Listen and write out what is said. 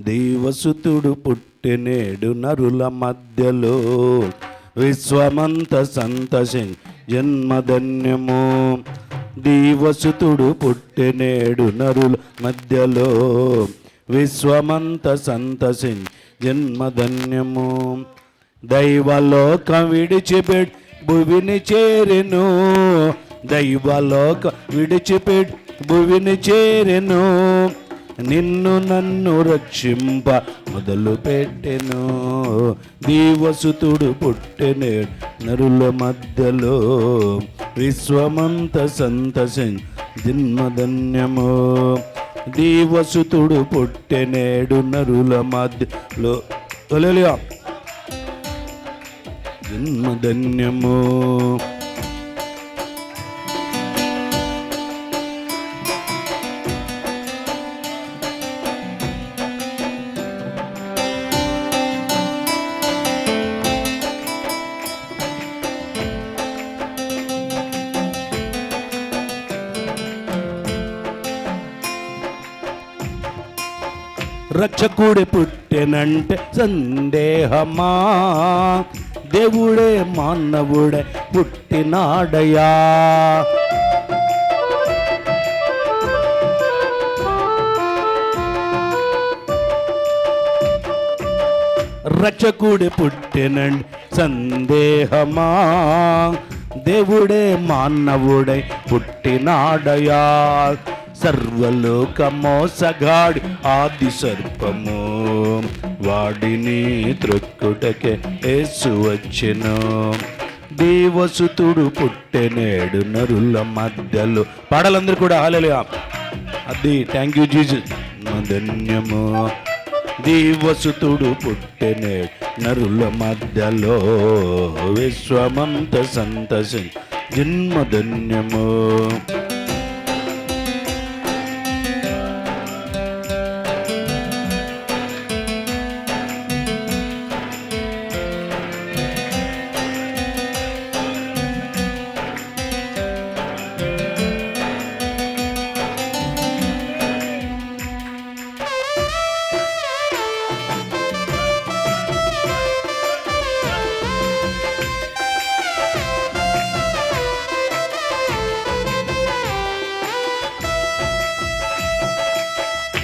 దేవసుతుడు పుట్టినేడు నరుల మధ్యలో. విశ్వమంత సంతసి జన్మధన్యము. దీవసుతుడు పుట్టినేడు నరుల మధ్యలో. విశ్వమంత సంతసి జన్మధన్యము. దైవలోకం విడిచిపెట్ భువిని చేరెను. దైవలోక విడిచిపెట్ భువిని చేరెను. నిన్ను నన్ను రక్షింప మొదలు పెట్టెను. దీవసుతుడు పుట్టెనే నరుల మధ్యలో. విశ్వమంత సంతసి జన్మధన్యము దీవసుతుడు పుట్టెనేడు నరుల మధ్యలో. హల్లెలూయా. జన్మధన్యము రక్షకుడి పుట్టెనంటే సందేహమా దేవుడే మానవుడే పుట్టినాడయా రక్షకుడి పుట్టినండి సందేహమా దేవుడే మానవుడై పుట్టినాడయా సర్వలోక మోసగాడి ఆది సర్పము. వాడిని త్రొక్కుటకే ఏసు వచ్చెను. దేవసుతుడు పుట్టెనేడు నరుల మధ్యలో. పాడాలందరూ కూడా హాలేలుగా అది థ్యాంక్ యూ జీజస్ ధన్యము దేవసుతుడు పుట్టెనే నరుల మధ్యలో. విశ్వమంత సంతసి. జన్మధన్యము.